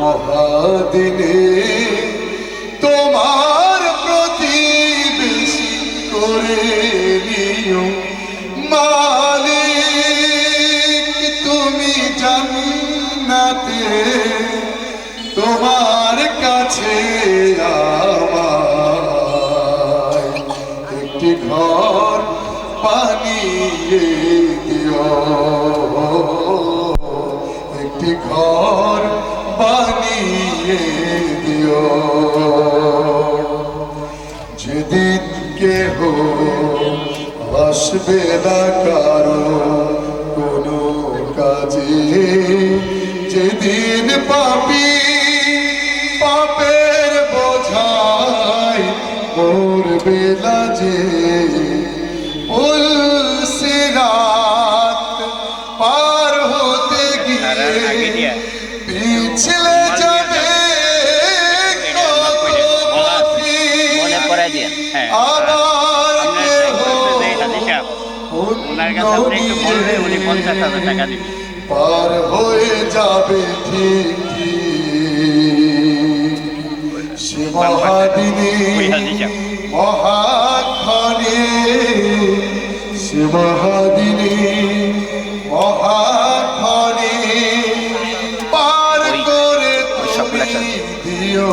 মহাদিনে তোমার প্রতিবেশী করে নিও। মালিক, তুমি জান্নাতে, তোমার কাছে একটি ঘর বানিয়ে দিও। একটি ঘর বানিয়ে দিও। যেদিন কেহ আসবে না কারও কোনো কাজে, যেদিন পাপি পাপের বোঝায় মোর বেলা যে পার হতে গিয়ে দিয়েন হ্যাঁ ওনার কাছে আপনি একটু বললে উনি পঞ্চাশ হাজার টাকা দিবেন পার হয়ে যাবে মহাদিনী মহাক্ষণে সে মহাদিনী মহাক্ষণে পার করে। দিও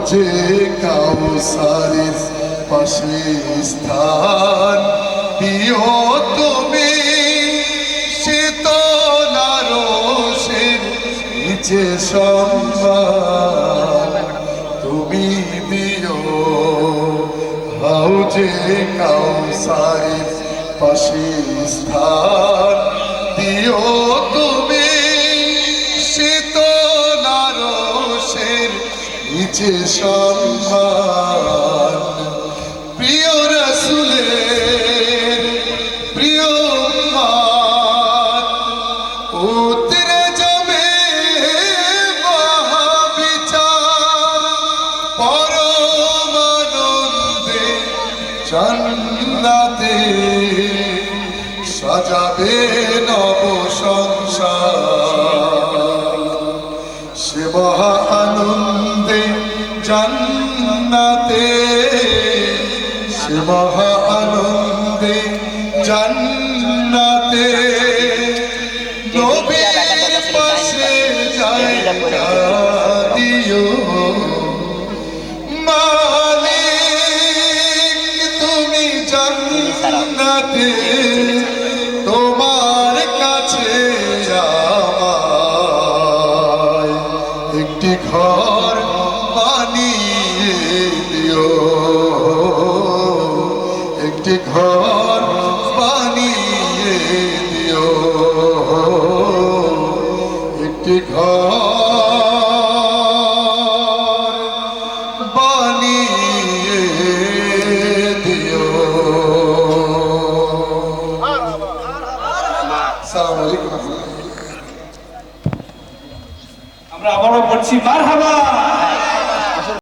হাউজে কাউসারের পাশে স্থান দিও তুমি শীতল রোষের নিচে সম্মান। তুমি দিও হাউজে কাউসারের পাশে স্থান দিও তুমি নিচে সম্মান। প্রিয় রসুলের প্রিয় সাজাবে নব জান্নাতে, সে মহা আনন্দে জান্নাতে। নবীর পাশে জায়গা দিও মালিক, তুমি জান্নাতে, তোমার কাছে একটি ঘর বানিয়ে একটি ঘর বানিয়ে দিও। একটি ঘর বানিয়ে দিও। সালাম আলাইকুম আমরা আবারও বলছি মার হাবা